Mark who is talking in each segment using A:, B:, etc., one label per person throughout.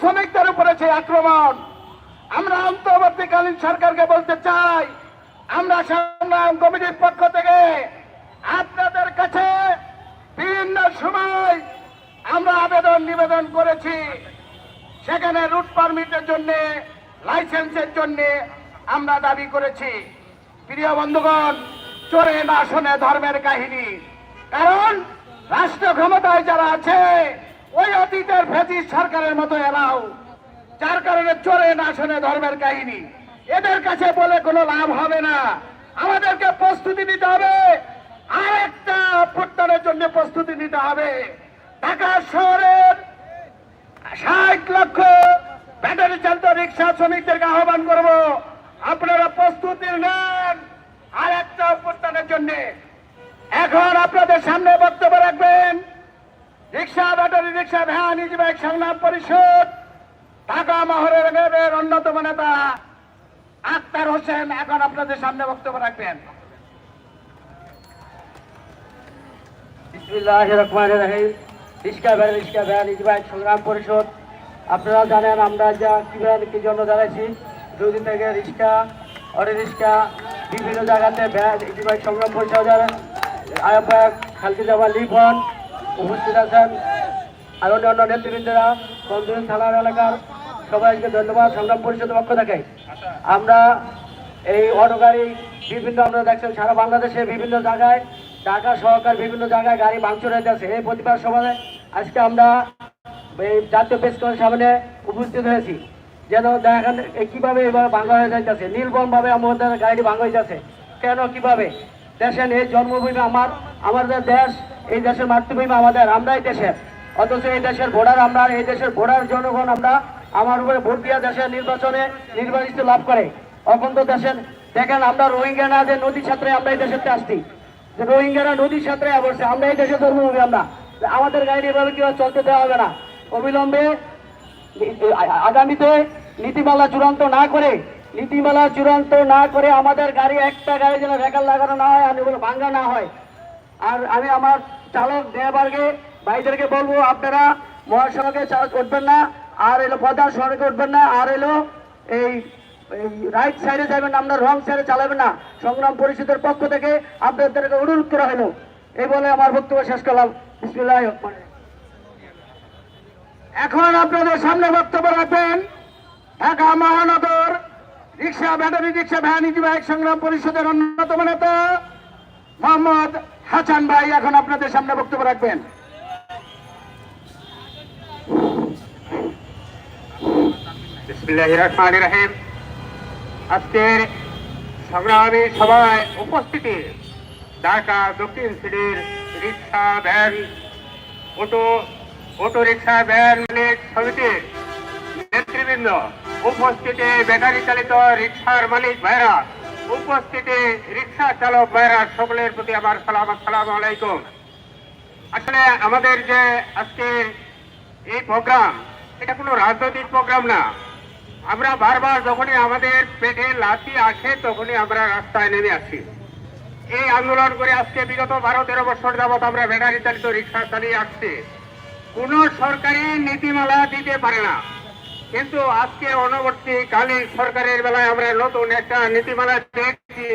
A: শ্রমিকদের উপরে যে আক্রমণ, আমরা অন্তর্বর্তীকালীন সরকারকে বলতে চাই, আমরা সংগ্রাম কমিটির পক্ষ থেকে আপনাদের কাছে বিভিন্ন সময় আমরা আবেদন নিবেদন করেছি। সেখানে রুট পারমিটের জন্য, লাইসেন্সের জন্য আমরা দাবি করেছি। প্রিয় বন্ধুগণ, চোরে না শোনে ধর্মের কাহিনী। কারণ রাষ্ট্র ক্ষমতায় যারা আছে ওই অতীতের ফেসিস সরকারের মতো এরাও, যার কারণে চোরে না শোনে ধর্মের কাহিনী। এদের কাছে বলে কোনো লাভ হবে না। আমাদেরকে প্রস্তুতি নিতে হবে। আরেকটা অভ্যুত্থানের জন্য প্রস্তুতি নিতে হবে। ঢাকা শহরের ষাট লক্ষ ব্যাটারি চালিত রিক্সা শ্রমিকদেরকে আহ্বান করব। আপনারা প্রস্তুতি নেন। আর একটা অভ্যুত্থানের জন্য। এখন আপনাদের সামনে বক্তব্য রাখবেন রিক্সা, ব্যাটারি, রিক্সা, ভ্যান ইজবাইক সংগ্রাম পরিষদ। ঢাকা মহরের মেয়েদের অন্যতম নেতা, আক্তার হোসেন, এখন আপনাদের সামনে বক্তব্য রাখবেন।
B: রিক্সা ভ্যান রিক্সা, ভ্যান সংগ্রাম পরিষদ। আপনারা জানেন আমরা যা কীভাবে কি জন্য দাঁড়াইছি দুদিন থেকে রিক্সা, অটো রিক্সা, বিভিন্ন জায়গাতে ভ্যান ইজবাইক সংগ্রাম পরিষদের আহ্বায়ক খালকি জামা লিখন উপস্থিত আছেন আর অন্য অন্য নেতৃবৃন্দরা, কমজুরি থানার এলাকার সবাইকে ধন্যবাদ, সংগ্রাম পরিষদের পক্ষ থেকে। আমরা এই অটো গাড়ি বিভিন্ন আমরা দেখছেন, সারা বাংলাদেশে বিভিন্ন জায়গায়, ঢাকা সহকার বিভিন্ন জায়গায় গাড়ি ভাঙচুর হইতেছে এই প্রতিবাদ সভায় আজকে আমরা এই জাতীয় প্রেস ক্লাবের সামনে উপস্থিত হয়েছি। যেন দেখেন কীভাবে এবার ভাঙা হয়ে যাইতেছে নির্বম ভাবে আমাদের গাড়ি ভাঙা হইতেছে কেন, কীভাবে? দেশের এই জন্মভূমি আমার আমাদের দেশ, এই দেশের মাতৃভূমি আমাদের, আমরাই দেশের। অথচ এই দেশের ভোটার আমরা, এই দেশের ভোটার জনগণ আমরা, আমার উপরে ভোট দিয়া দেশের নির্বাচনে নির্বাচিত লাভ করে। এখন তো দেশের, দেখেন আমরা রোহিঙ্গা না যে নদীর সাঁতরে আমরা এই দেশের আসছি। যে রোহিঙ্গারা নদীর সাঁতরে বসছে আমরা এই দেশের জন্মভূমি আমরা। আমাদের গাড়ি এভাবে কেউ চলতে দেওয়া হবে না? অবিলম্বে আগামীতে নীতিমালা চূড়ান্ত না করে নীতিমালা চূড়ান্ত না করে আমাদের গাড়ি একটা গাড়ি যেন রেকাল লাগানো না হয় আর এগুলো ভাঙ্গা না হয়। আর আমি আমার চালক, ড্রাইভারকে, ভাইদেরকে বলব আপনারা মহাসড়কে করবেন না, আর এলো প্রধান সড়কে উঠবেন না, আর এলো এই রাইট সাইডে যাবেন আপনার রং সাইডে চালাবেন না। সংগ্রাম পরিষদের পক্ষ থেকে আপনাদেরকে অনুরোধ করা হলো। এই বলে আমার বক্তব্য শেষ করলাম। বিসমিল্লাহ
A: এখন আপনাদের সামনে বক্তব্য রাখবেন ঢাকা মহানগর rickshaw, battery, rickshaw, van easy bike সংগ্রাম পরিষদের অন্যতম নেতা মোহাম্মদ হাসান ভাই এখন আপনাদের সামনে বক্তব্য রাখবেন।
C: রহিম। আজকের সংগ্রামী সভায় উপস্থিতি, ঢাকা দক্ষিণ সিটির rickshaw, van, auto auto rickshaw, van সমিতির নেতৃবৃন্দ। উপস্থিতি ব্যাটারি চালিত রিক্সার মালিক ভাইরা। উপস্থিতি রিক্সা চালক ভাইরা, সকলের প্রতি আমার সালাম, আসসালামু আলাইকুম। আসলে আমাদের যে আজকে এই প্রোগ্রাম, এটা কোনো রাজনৈতিক প্রোগ্রাম না। আমরা বারবার যখনই আমাদের পেটে লাথি আসে, তখনই আমরা রাস্তায় নেমে আসি। এই আন্দোলন করে আজকে বিগত বারো তেরো বছর যাবৎ আমরা ব্যাটারি চালিত রিক্সা চালিয়ে আসছি। কোন সরকারি নীতিমালা দিতে পারে না। কিন্তু আজকে অনবর্তীকালীন সরকারের বেলায় আমরা নতুন একটা নীতিমালা দেখছি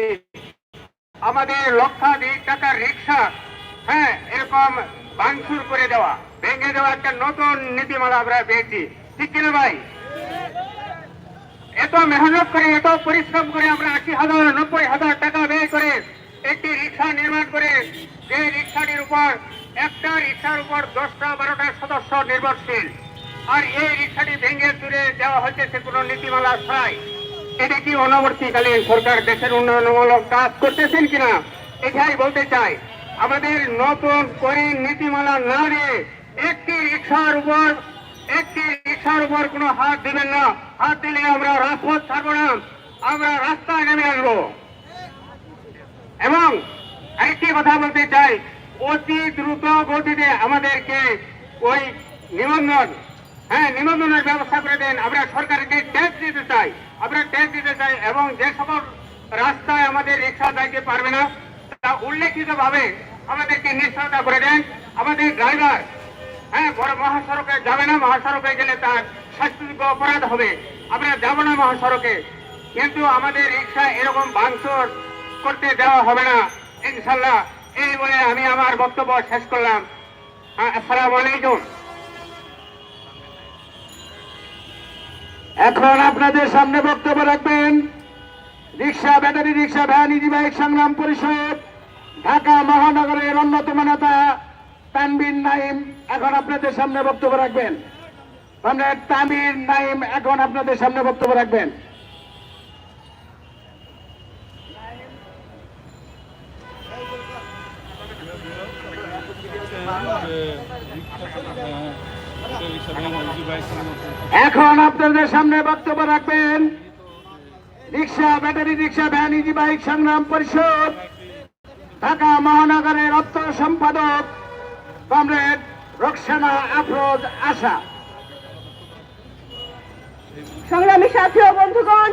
C: আমাদের লক্ষাধিক টাকার রিক্সা হ্যাঁ এরকম ভাঙচুর করে দেওয়া, ভেঙে দেওয়া একটা নতুন নীতিমালা আমরা পেয়েছি। ঠিক কিনা ভাই? এত মেহনত করে, এত পরিশ্রম করে আমরা আশি হাজার, নব্বই হাজার টাকা ব্যয় করে একটি রিক্সা নির্মাণ করে, যে রিক্সাটির উপর, একটা রিক্সার উপর দশটা বারোটা সদস্য নির্ভরশীল। আর এই রিক্সাটি ভেঙে চুরে দেওয়া হচ্ছে সে কোনো নীতিমালা ছাড়াই। এটা কি অনবর্তীকালীন সরকার দেশের উন্নয়নমূলক কাজ করতেছেন কিনা? এটাই বলতে চাই। আমাদের নতুন করে নীতিমালা না নিয়ে একটি রিক্সার উপর, একটি রিক্সার উপর কোনো হাত দিবেন না। হাত দিলে আমরা রাজপথ ছাড়বো না, আমরা রাস্তায় নেমে আসব। এবং আরেকটি কথা বলতে চাই, অতি দ্রুত গতিতে আমাদেরকে ওই নিবন্ধন হ্যাঁ নিবন্ধনের ব্যবস্থা করে দেন। আমরা সরকারকে ট্যাক্স দিতে চাই। আমরা ট্যাক্স দিতে চাই এবং যে সকল রাস্তায় আমাদের রিক্সা যাইতে পারবে না তা উল্লেখিত ভাবে আমাদেরকে নিশ্চয়তা করে দেন। আমাদের ড্রাইভার হ্যাঁ বড় মহাসড়কে যাবে না মহাসড়কে গেলে তার শাস্তিযোগ্য অপরাধ হবে। আমরা যাব না মহাসড়কে। কিন্তু আমাদের রিক্সা এরকম ভাঙচুর করতে দেওয়া হবে না। ইনশাল্লাহ এই বলে আমি আমার বক্তব্য শেষ করলাম। হ্যাঁ, আসসালামু আলাইকুম।
A: এখন আপনাদের সামনে বক্তব্য রাখবেন rickshaw, battery rickshaw, van, easy bike সংগ্রাম পরিষদ, ঢাকা মহানগরের অন্যতম নেতা তানবির নাইম এখন আপনাদের সামনে বক্তব্য রাখবেন। কমরেড তানবীর নাইম এখন আপনাদের সামনে বক্তব্য রাখবেন। এখন আপনাদের সামনে বক্তব্য রাখবেন। Rickshaw, battery rickshaw, van, easy bike সংগ্রাম পরিষদ, ঢাকা মহানগরের অর্থ সম্পাদক কমরেড রোকসানা আফরোজ আশা।
D: সংগ্রামী সাথী ও বন্ধুগণ,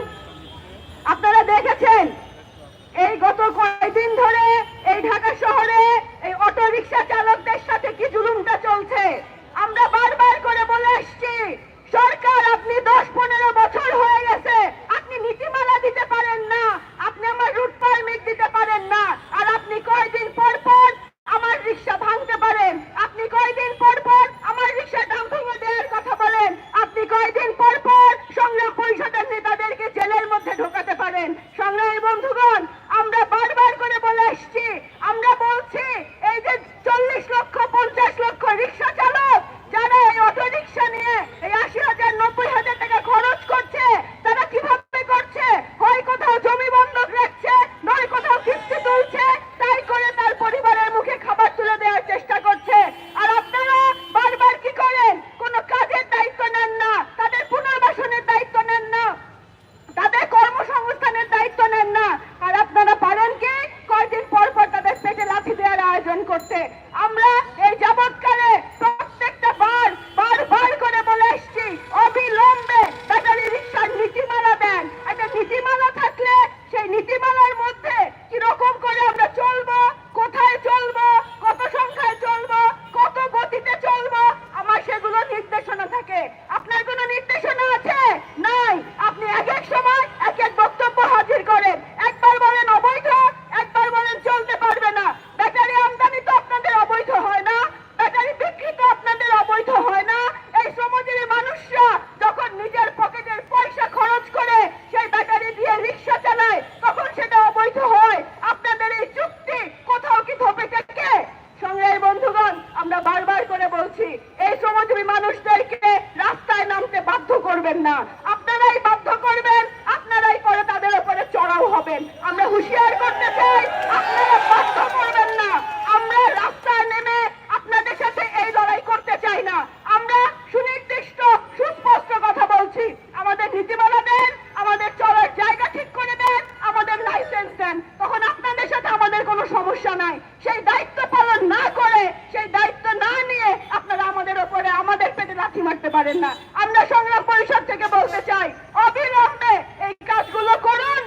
D: আপনারা দেখেছেন, এই গত কয়েকদিন ধরে এই ঢাকা শহরে এই অটো রিক্সা চালকদের সাথে কি জুলুমটা চলছে? আমরা বারবার করে বলে আসছি, সরকার আপনি দশ পনেরো বছর হয়ে গেছে, আপনি নীতিমালা দিতে পারেন পারেন না। আমরা সংগ্রাম পরিষদ থেকে বলতে চাই, অবিলম্বে এই কাজগুলো করুন।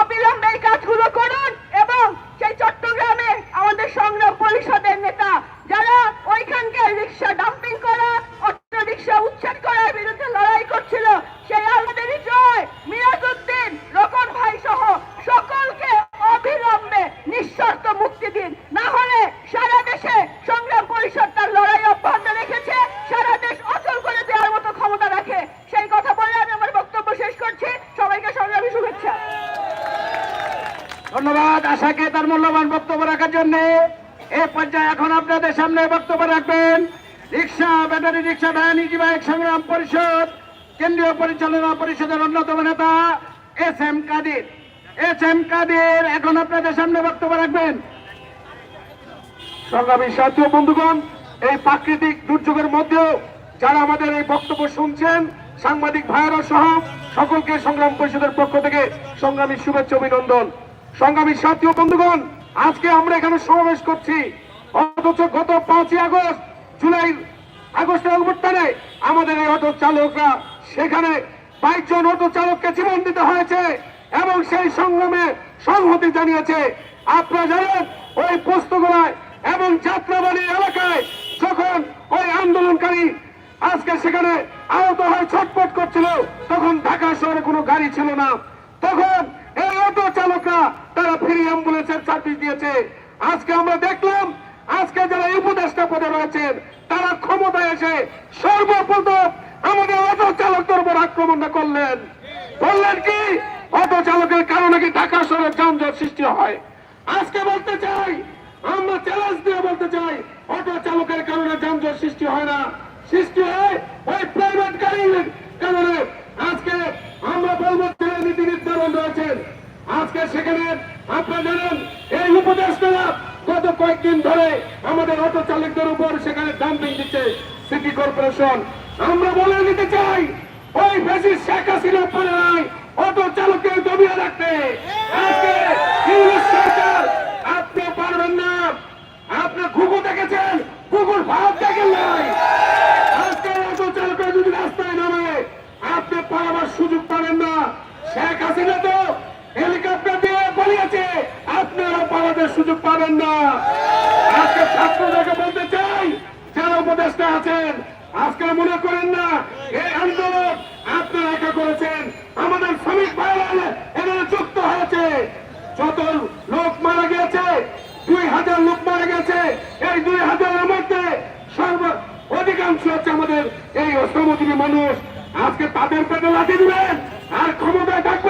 D: অবিলম্বে এই কাজগুলো করুন এবং সেই চট্টগ্রামে আমাদের সংগ্রাম পরিষদের নেতা, যারা ওইখানকার রিক্সা ডাম্পিং করা অটো রিক্সা উচ্ছেদ করার বিরুদ্ধে লড়াই করছিল সেই আমাদেরই জয় মিরাজউদ্দিন রকন ভাই সহ সকলকে অবিলম্বে নিঃশর্ত মুক্তি দিন না হলে সারা দেশে সংগ্রাম পরিষদ তার লড়াই অব্যাহত রেখেছে সারা দেশ অচল করে দেওয়ার মতো ক্ষমতা রাখে সেই কথা বলে আমি আমার বক্তব্য শেষ করছি সবাইকে সংগ্রামী শুভেচ্ছা
A: ধন্যবাদ আশাকে তার মূল্যবান বক্তব্য রাখার জন্য এ পর্যায়ে এখন আপনাদের সামনে বক্তব্য রাখবেন rickshaw, battery rickshaw, van, easy bike সংগ্রাম পরিষদ, কেন্দ্রীয় পরিচালনা পরিষদের অন্যতম নেতা S M Kadir. S M Kadir, এখন আপনাদের সামনে বক্তব্য রাখবেন।
E: সংগ্রামী সাথী বন্ধুগণ, এই প্রাকৃতিক দুর্যোগের মধ্যেও যারা আমাদের এই বক্তব্য শুনছেন, সাংবাদিক ভাইয়েরা সহ সকলকে সংগ্রাম পরিষদের পক্ষ থেকে সংগ্রামী শুভেচ্ছা, অভিনন্দন। সংগ্রামী সাথী বন্ধুগণ আজকে আমরা এখানে সমাবেশ করছি। অথচ গত পাঁচই আগস্ট, জুলাই আগস্টের অভ্যুত্থানে আমাদের এই অটো চালকরা সেখানে বাইশ জন অটো চালককে জীবন দিতে হয়েছে এবং সেই সংগ্রামে সংহতি জানিয়েছে। আপনারা জানেন, ওই পোস্তগোলায় এবং যাত্রাবাড়ি এলাকায় যখন ওই আন্দোলনকারী আজকে সেখানে আহত হয়ে ছটপট করছিল, তখন ঢাকা শহরে কোনো গাড়ি ছিল না। তখন অটো চালকরা, তারা ফ্রি অ্যাম্বুলেন্সের সার্ভিস দিয়েছে। আজকে আমরা দেখলাম, আজকে যারা উপদেষ্টা পদে রয়েছেন, তারা ক্ষমতায় এসে সর্বপ্রথম আমাদের অটো চালকদের উপর আক্রমণটা করলেন। বললেন কি, অটো চালকের কারণে কি ঢাকা শহরে যানজট সৃষ্টি হয়? আজকে বলতে চাই, আমরা চ্যালেঞ্জ দিয়ে বলতে চাই, অটো চালকের কারণে যানজট সৃষ্টি হয় না। সৃষ্টি হয় ওই প্রাইভেট গাড়ির কারণে। আজকে আমরা বলব, ছেলে নীতি নির্ধারণ রয়েছেন আজকে সেখানে। আপনারা জানেন, এই উপদেষ্টারা গত কয়েকদিন ধরে আমাদের অটো চালকদের উপর সেখানে ডাম্পিং দিচ্ছে সিটি কর্পোরেশন আমরা বলে নিতে চাই, ওই বেশি শেখ হাসিনা নাই অটো চালকের দমিয়ে রাখতে। আজকে সরকার, আপনি পারবেন না। আপনি দেখেছেন? কুকুর ভাব দেখেন নাই। আজকে অটো চালকের যদি রাস্তায় নামে, আপনি সুযোগ পাবেন না। শেখ হাসিনা তো হেলিকপ্টার পালিয়েছে আপনারা পালাবার সুযোগ পাবেন না। আজকে ছাত্রদেরকে বলতে চাই, যারা উপদেষ্টা আছেন, আজকে মনে করেন না, এই আন্দোলন আপনারা একা করেছেন। আমাদের শ্রমিক ভাইরা এখানে যুক্ত হয়েছে। যত লোক মারা গেছে, দুই হাজার লোক মারা গেছে, এই দুই হাজারের মধ্যে সর্ব অধিকাংশ হচ্ছে আমাদের এই শ্রমজীবী মানুষ। আজকে তাদের পেটে লাঠি দিবেন, আর ক্ষমতায় থাকবেন এটা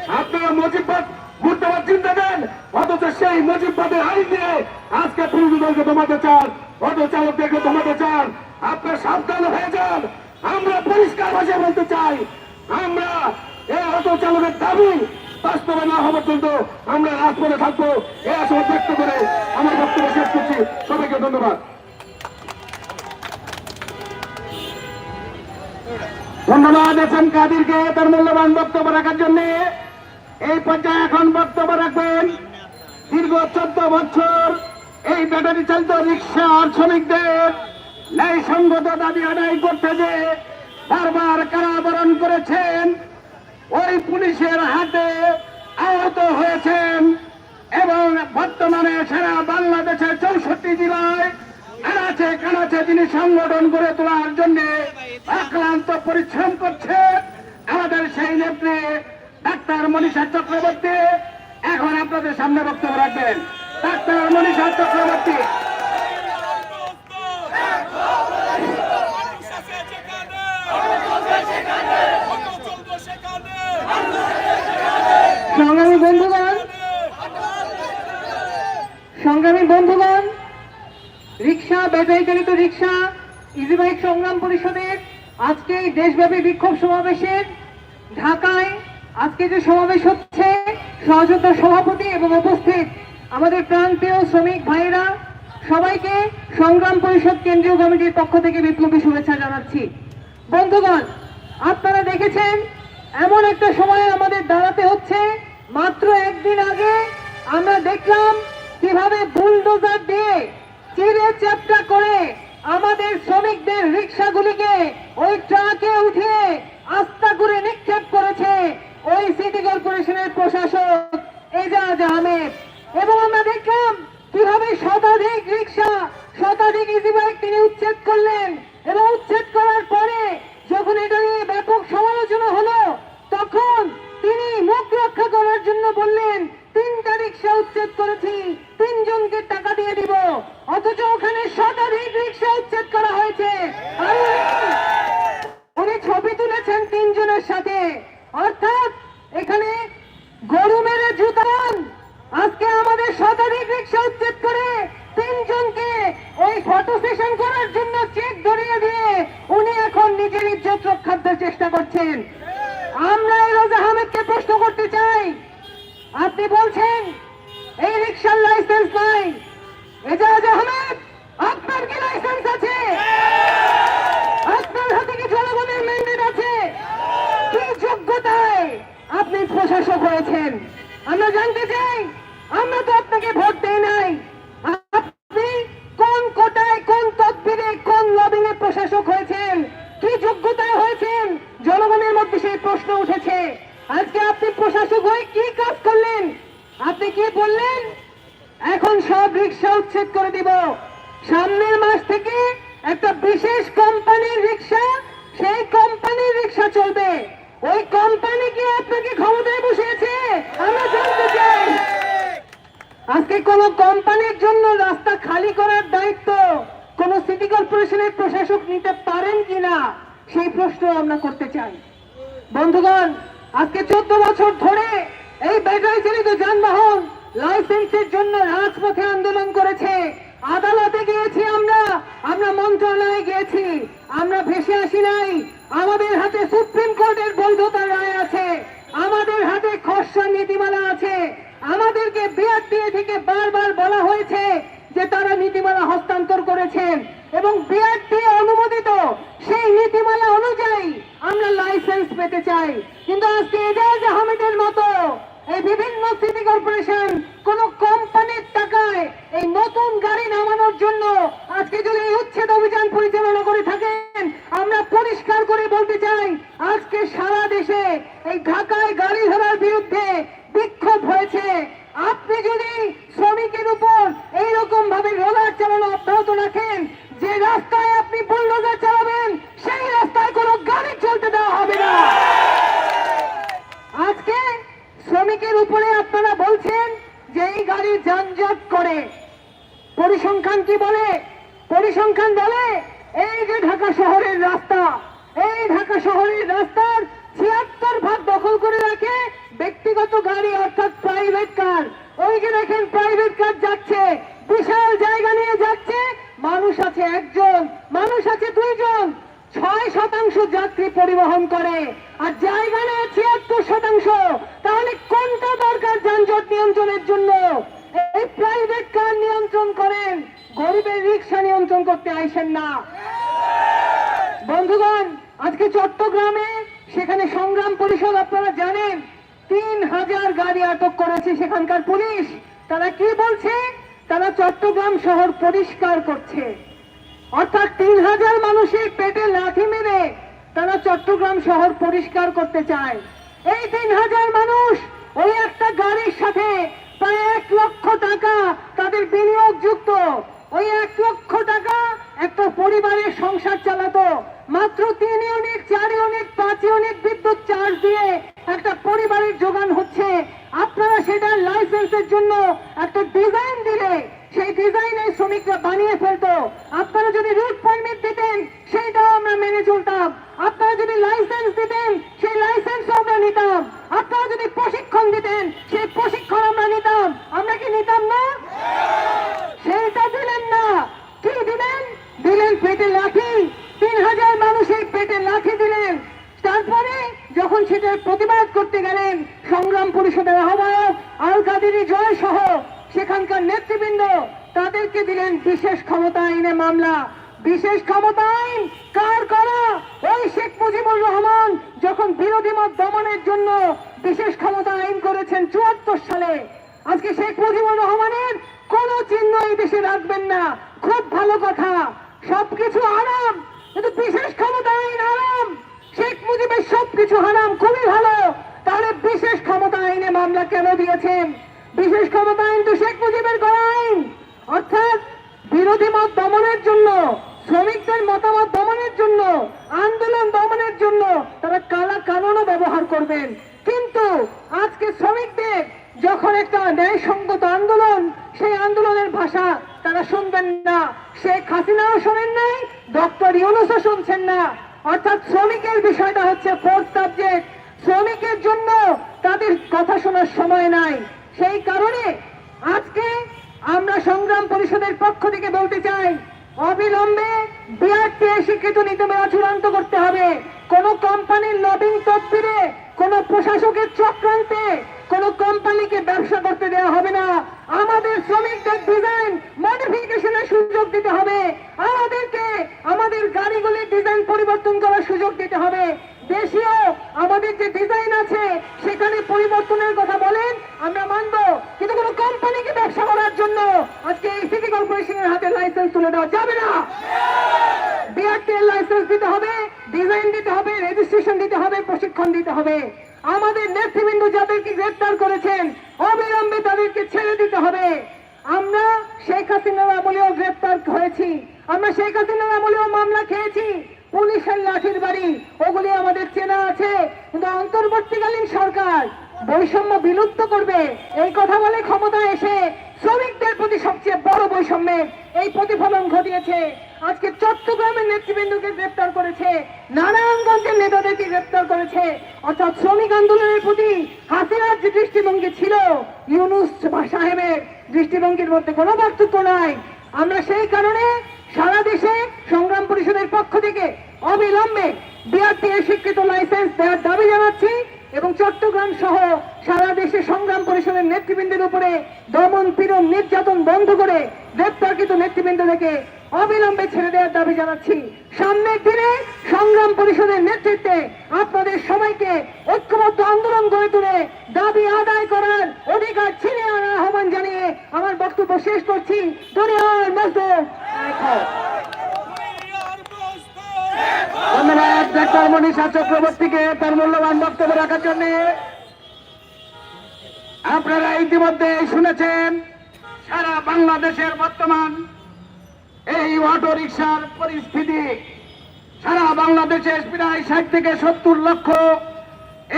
E: আপনারা মুজিববাদ মুর্দাবাদ চিন্তা দেন। অথচ সেই মুজিববাদের আইন দিয়ে আজকে বিরোধী দলকে দমাতে চান, অটো চালকদেরকে দমাতে চান। আপনার সাবধান হয়ে যান। আমরা পরিষ্কার ভাষায় বলতে চাই, আমরা এই অটো চালকের দাবি বাস্তবে না হওয়া পর্যন্ত আমরা রাজপথে থাকব। এই আশা ব্যক্ত করে আমার বক্তব্য শেষ করছি। সবাইকে ধন্যবাদ।
A: ধন্যবাদ এসএম কাদিরকে তার মূল্যবান বক্তব্য রাখার জন্য। এই পর্যায়ে এখন বক্তব্য রাখবেন। দীর্ঘ চোদ্দ বছর এই ব্যাটারি চালিত রিক্সার শ্রমিকদের ন্যায় সঙ্গত দাবি আদায় করতে যে বারবার কারাবরণ করেছেন, ওই পুলিশের হাতে আহত হয়েছেন এবং বর্তমানে সারা বাংলাদেশের চৌষট্টি জেলায় আনাচে কানাচে তিনি সংগঠন গড়ে তোলার জন্য আক্রান্ত পরিশ্রম করছে। আমাদের সেই নেত্রী ডাক্তার মনীষা চক্রবর্তী, এখন আপনাদের সামনে বক্তব্য রাখবেন। ডাক্তার মনীষা চক্রবর্তী।
F: সংগ্রামী বন্ধুগণ সংগ্রামী বন্ধুগণ, রিক্সা ব্যাটারি চালিত রিক্সা, ইজি বাইক সংগ্রাম পরিষদের আজকে দেশব্যাপী বিক্ষোভ সমাবেশের ঢাকায় আজকে যে সমাবেশ হচ্ছে, সহযোদ্ধা সভাপতি এবং উপস্থিত আমাদের প্রান্তীয় শ্রমিক ভাইয়েরা সবাইকে সংগ্রাম পরিষদ কেন্দ্রীয় কমিটির পক্ষ থেকে বিপ্লবী শুভেচ্ছা জানাচ্ছি। বন্ধুগণ, আপনারা দেখেছেন, এমন একটা সময়ে আমাদের দাঁড়াতে হচ্ছে। মাত্র একদিন আগে আমরা দেখলাম কীভাবে বুলডোজার দিয়ে চিরে চ্যাপটা করে আমাদের শ্রমিকদের রিক্সাগুলিকে ওই ট্রাকে উঠিয়ে আস্তা করে নিক্ষেপ করেছে। ওই সিটি কর্পোরেশনের প্রশাসক এজাজ আহমেদ। এবং আমরা দেখলাম কীভাবে শতাধিক রিক্সা শতাধিক ইজি বাইক তিনি উচ্ছেদ করলেন এবং উচ্ছেদ করার পরে যখন এটা নিয়ে ব্যাপক সমালোচনা হলো, তখন তিনি মুখ রক্ষা করার জন্য বললেন, তিনটা রিক্সা উচ্ছেদ করেছি, তিনজনকে টাকা দিয়ে দিব। অথচ ওখানে শতাধিক রিক্সা উচ্ছেদ করা হয়েছে। উনি ছবি তুলেছেন তিনজনের সাথে। অর্থাৎ এখানে গরু মেরে জুতান আজকে আমাদের শতাধিক রিক্সা উচ্ছেদ করে তিনজনকে ওই ফটো সেশন করার জন্য চেক ধরিয়ে দিয়ে উনি এখন নিজের ইজ্জত রক্ষার্থে চেষ্টা করছেন। আমরা এরোজ আহমেদকে প্রশ্ন করতে চাই। আপনি বলছেন, এই রিক্সার লাইসেন্স নাই। এজাজ আহমেদ আপনার কি লাইসেন্স আছে প্রশাসক হয়েছেন আমরা জানতে চাই, আমরা তো আপনাকে ভোট দেই নাই। আপনি কোন কোটায়, কোন তদবিরে কোন লবিং এ প্রশাসক হয়েছেন? কি যোগ্যতায় হয়েছেন? জনগণের মধ্যে সেই প্রশ্ন উঠেছে। আজকে আপনি প্রশাসক হয়ে কি কাজ করলেন? আপনি কি বললেন? এখন সব রিক্সা উচ্ছেদ করে দিব। সামনের মাস থেকে একটা বিশেষ কোম্পানির রিক্সা সেই কোম্পানির রিক্সা চলবে। ওই কোম্পানি কি আপনাকে ক্ষমতায় বসিয়েছে? আমরা জানতে চাই। আজকে কোন কোম্পানির জন্য রাস্তা খালি করার দায়িত্ব কোন সিটি কর্পোরেশনের প্রশাসক নিতে পারেন কিনা, সেই প্রশ্ন আমরা করতে চাই। বন্ধুগণ, আজকে চোদ্দ বছর ধরে এই ব্যাটারি চালিত যানবাহন লাইসেন্সের জন্য রাজপথে আন্দোলন করেছে। আদালতে গিয়েছি আমরা। আমরা মন্ত্রণালয়ে গিয়েছি। আমরা ভেসে আসি নাই। আমাদের হাতে সুপ্রিম কোর্টের বৈধতার রায় আছে। আমাদের হাতে খসড়া নীতিমালা আছে। আমাদেরকে বিআরটিএ থেকে বারবার বলা হয়েছে যে তারা নীতিমালা হস্তান্তর করেছেন এবং বিআরটিএ অনুমোদিত সেই নীতিমালা অনুযায়ী আমরা লাইসেন্স পেতে চাই। কিন্তু আজকে এজাজ আহমেদের মতো এই বিভিন্ন সিটি কর্পোরেশন কোন কোম্পানির টাকায় এই নতুন গাড়ি নামানোর জন্য আজকে যদি উচ্ছেদ অভিযান পরিচালনা করে থাকেন, আমরা পরিষ্কার করে বলতে চাই, আজকে সারা দেশে এই ঢাকায় গাড়ি ধরার বিরুদ্ধে বিক্ষোভ হয়েছে। আপনি যদি শ্রমিকের উপর এইরকম ভাবে রোলার চালানো অব্যাহত রাখেন, যে রাস্তায় আপনি বুলডোজার চালাবেন, সেই রাস্তায় কোনো গাড়ি চলতে দেওয়া হবে না। আজকে শ্রমিকের উপরে আপনারা বলছেন যে এই গাড়ি যানজট করে। পরিসংখ্যান কি বলে? পরিসংখ্যান বলে এই যে ঢাকা শহরের রাস্তা, এই ঢাকা শহরের রাস্তার ছিয়াত্তর ভাগ দখল করে রাখে ব্যক্তিগত গাড়ি, অর্থাৎ প্রাইভেট কার ওই যে দেখেন প্রাইভেট কার যাচ্ছে, বিশাল জায়গা নিয়ে যাচ্ছে। মানুষ আছে একজন, মানুষ আছে দুইজন। ছয় শতাংশ যাত্রী পরিবহন করে, আর জায়গা নেয় ছিয়াত্তর শতাংশ। তাহলে কোনটা দরকার যানজট নিয়ন্ত্রণের জন্য? এই প্রাইভেট কার নিয়ন্ত্রণ করেন, গরিবের রিক্সা নিয়ন্ত্রণ করতে আইসেন না। বন্ধুগণ, আজকে চট্টগ্রামে সেখানে সংগ্রাম পরিষদ, আপনারা জানেন, তিন হাজার গাড়ি আটক করেছে সেখানকার পুলিশ। তারা কি বলছে? তারা চট্টগ্রাম শহর পরিষ্কার করছে। অর্থাৎ তিন হাজার মানুষের পেটে লাথি মেরে তারা চট্টগ্রাম শহর পরিষ্কার করতে চায়। এই তিন হাজার মানুষ ওই একটা গাড়ির সাথে প্রায় এক লক্ষ টাকা তাদের বিনিয়োগ যুক্ত ওই এক লক্ষ টাকা একটা পরিবারের সংসার চালাতো। মাত্র তিন ইউনিট, চার ইউনিট, পাঁচ ইউনিট বিদ্যুৎ চার্জ দিয়ে একটা পরিবারের যোগান হচ্ছে। আপনারা সেটার লাইসেন্সের জন্য একটা ডিজাইন দিলে সেই ডিজাইনে শ্রমিকরা বানিয়ে ফেলতো। আপনারা যদি রুট পারমিট দিতেন, সেইটাও আমরা মেনে চলতাম। আপনারা যদি লাইসেন্স দিতেন, সেই লাইসেন্স আমরা নিতাম। আপনারা যদি প্রশিক্ষণ দিতেন, সেই প্রশিক্ষণ আমরা নিতাম। আমরা কি নিতাম না? সেইটা দিলেন না। কি দিলেন? দিলেন পেটে লাঠি। তিন হাজার মানুষের পেটে লাঠি দিলেন। তারপরে যখন সেটার প্রতিবাদ করতে গেলেন সংগ্রাম পরিষদের আহ্বায়ক আল কাদেরি জয় সহ সেখানকার নেতৃবৃন্দ তাদেরকে দিলেন বিশেষ ক্ষমতা আইনে মামলা। বিশেষ ক্ষমতা আইন কার করা? ওই শেখ মুজিবুর রহমান যখন বিরোধী মত দমনের জন্য বিশেষ ক্ষমতা আইন করেছেন চুয়াত্তর সালে। আজকে শেখ মুজিবুর রহমানের কোন চিহ্ন এই দেশে রাখবেন না। খুব ভালো কথা। সবকিছু আরাম কিন্তু বিশেষ ক্ষমতা আইন আরাম শেখ মুজিবের সবকিছু হারাম। খুবই ভালো। তাহলে বিশেষ ক্ষমতা আইনে মামলা কেন দিয়েছেন? বিশেষ ক্ষমতা আইন তো শেখ মুজিবের করা আইন অর্থাৎ বিরোধী মত দমনের জন্য, শ্রমিকদের মতামত দমনের জন্য, আন্দোলন দমনের জন্য তারা কালা কানুনও ব্যবহার করবেন। কিন্তু আজকে শ্রমিকদের যখন একটা ন্যায়সঙ্গত আন্দোলন, সেই আন্দোলনের ভাষা তারা শুনবেন না। শেখ হাসিনাও শোনেন নাই, ডক্টর ইউনুসও শুনছেন না। অর্থাৎ শ্রমিকের বিষয়টা হচ্ছে ফোর্থ সাবজেক্ট শ্রমিকের জন্য তাদের কথা শোনার সময় নাই। সেই কারণে আজকে আমরা সংগ্রাম পরিষদের পক্ষ থেকে বলতে চাই, অবিলম্বে বিআরটি স্বীকৃত নীতিমালা চূড়ান্ত করতে হবে। কোন কোম্পানির লবিং তদবিরে, কোন প্রশাসকের চক্রান্তে কোন কোম্পানিকে ব্যবসা করতে দেওয়া হবে না। আমাদের শ্রমিকদের ডিজাইন মডিফিকেশনের সুযোগ দিতে হবে। আমাদেরকে আমাদের গাড়িগুলির ডিজাইন পরিবর্তন করার সুযোগ দিতে হবে। দেশীয় আমাদের যে ডিজাইন আছে, সেখানে পরিবর্তনের কথা বলেন, আমরা মানব। কিন্তু কোনো কোম্পানিকে ব্যবসা করার জন্য আজকে এই সিটি কর্পোরেশনের হাতে লাইসেন্স তুলে দেওয়া যাবে না। লাইসেন্স দিতে হবে ডিজাইন দিতে হবে রেজিস্ট্রেশন দিতে হবে, প্রশিক্ষণ দিতে হবে। আমাদের নেতৃবৃন্দ যাদেরকে গ্রেপ্তার করেছেন, অবিলম্বে তাদেরকে ছেড়ে দিতে হবে। আমরা শেখ হাসিনার আমলেও গ্রেপ্তার হয়েছি। আমরা শেখ হাসিনার আমলেও মামলা খেয়েছি। পুলিশের লাঠির বাড়ি, ওগুলি আমাদের চেনা আছে। কিন্তু অন্তর্বর্তীকালীন সরকার বৈষম্য বিলুপ্ত করবে। এই কথা বলে ক্ষমতা এসে শ্রমিকদের প্রতি সবচেয়ে বড় বৈষম্যের এই প্রতিফলন ঘটিয়েছে। আজকে চট্টগ্রামের নেতৃবৃন্দকে গ্রেপ্তার করেছে, নারায়ণগঞ্জের নেতাদেরকে গ্রেপ্তার করেছে। অর্থাৎ শ্রমিক আন্দোলনের প্রতি হাসিনার যে দৃষ্টিভঙ্গি ছিল, ইউনুস সাহেবের দৃষ্টিভঙ্গির মধ্যে কোনো পার্থক্য নাই। আমরা সেই কারণে সারা দেশে সংগ্রাম পরিষদের পক্ষ থেকে অবিলম্বে বিআরটিএ স্বীকৃত লাইসেন্স দেওয়ার দাবি জানাচ্ছি এবং চট্টগ্রাম সহ সারা দেশে সংগ্রাম পরিষদের নেতৃবৃন্দের উপরে দমন পীড়ন নির্যাতন বন্ধ করে গ্রেপ্তারকৃত নেতৃবৃন্দদেরকে অবিলম্বে ছেড়ে দেওয়ার দাবি জানাচ্ছি। সামনের দিনে সংগ্রাম পরিষদের নেতৃত্বে আপনাদের সবাইকে ঐক্যবদ্ধ আন্দোলন গড়ে তুলে দাবি আদায় করার অধিকার ছিনিয়ে আনার আহ্বান জানিয়ে আমার বক্তব্য শেষ করছি। দুনিয়ার মজদুর।
A: মনীষা চক্রবর্তীকে তার মূল্যবান বক্তব্য রাখার জন্য। আপনারা ইতিমধ্যে শুনেছেন, সারা বাংলাদেশের বর্তমান এই অটো রিক্সার পরিস্থিতি সারা বাংলাদেশে প্রায় ষাট থেকে সত্তর লক্ষ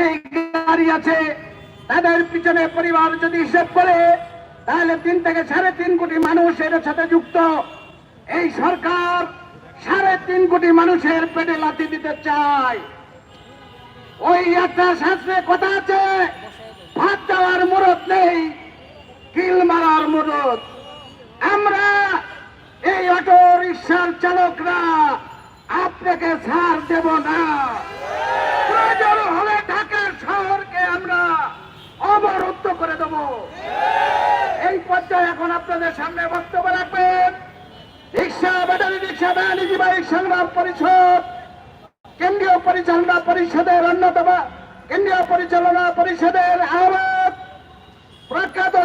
A: এই গাড়ি আছে। তাদের পিছনে পরিবার যদি হিসেব করে, তাহলে তিন থেকে সাড়ে তিন কোটি মানুষ এর সাথে যুক্ত। এই সরকার সাড়ে তিন কোটি মানুষের পেটে লাথি দিতে চায়। ওই একটা শাস্ত্রে কথা আছে, ভাত দেওয়ার মুরত নেই, কিল মারার মুরত। আমরা এই অটো রিক্সার চালকরা, আপনাকে ছাড় দেব না। প্রয়োজন হলে ঢাকা শহরকে আমরা অবরুদ্ধ করে দেব। এই পর্যায়ে এখন আপনাদের সামনে বক্তব্য রাখবেন rickshaw, battery rickshaw van easy bike সংগ্রাম পরিষদ, কেন্দ্রীয় পরিচালনা পরিষদের অন্যতম, কেন্দ্রীয় পরিচালনা পরিষদের আহ্বায়ক প্রখ্যাত